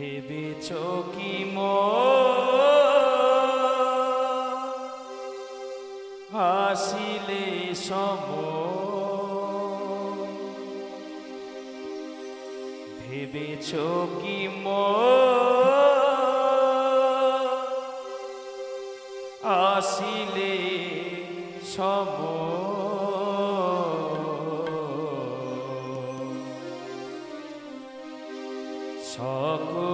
ভেবেছ কি হাসিলে সম। ভেবেছ কি আসিলে সম। সকল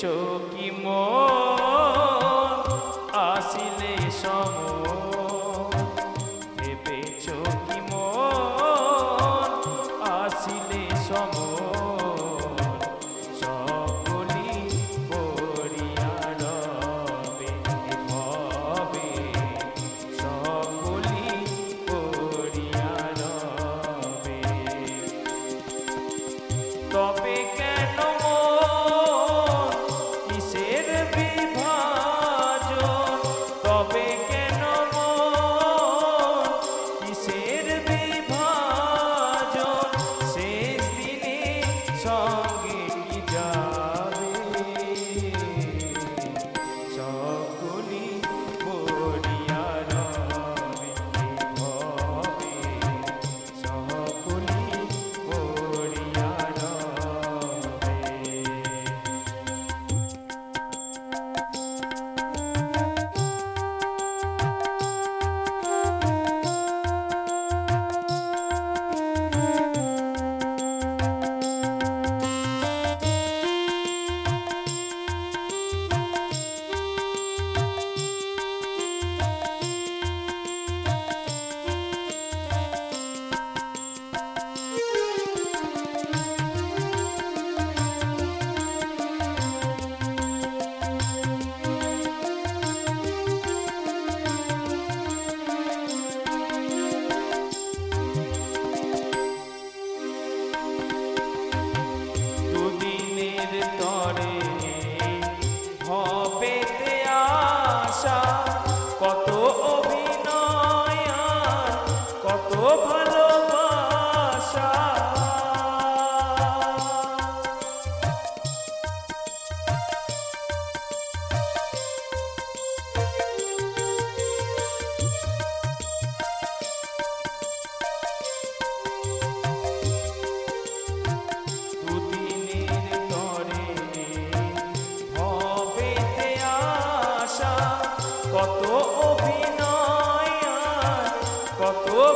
চকি মো আসিলে সম ভেবে চকি মন আসিলে সম সকলি পড়িয়া রবে ভবে সকলি পড়িয়া রবে। তবে কেন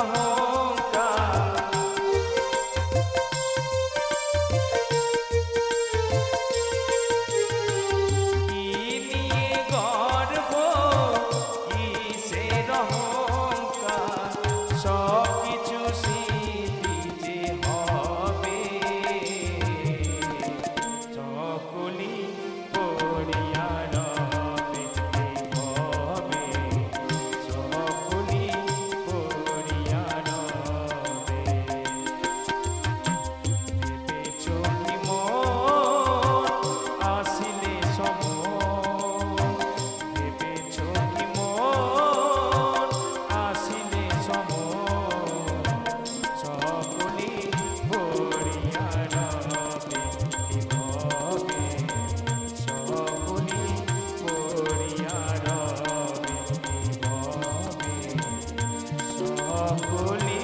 Oh. Bakuni.